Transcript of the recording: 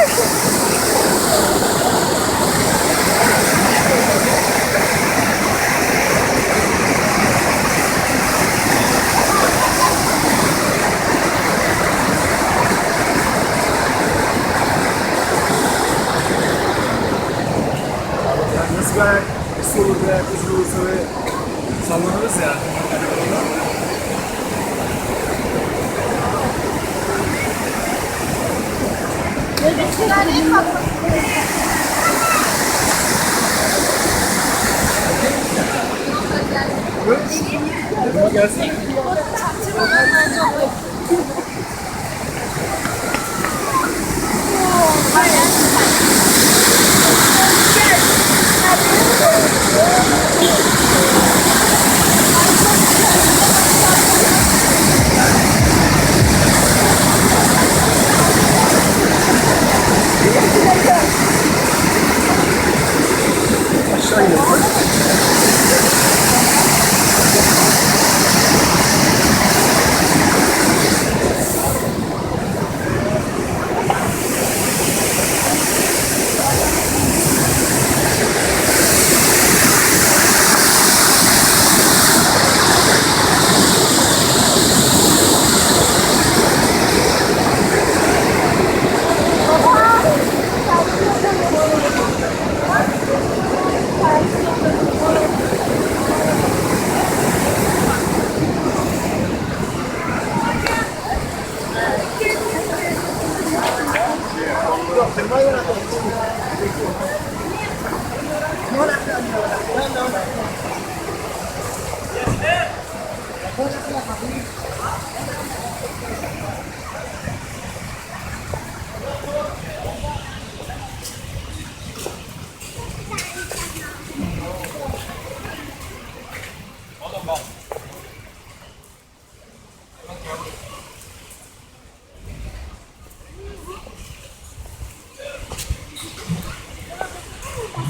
Biz böyle Sur'da, Kuzgu'da sallanırız ya. Yanıma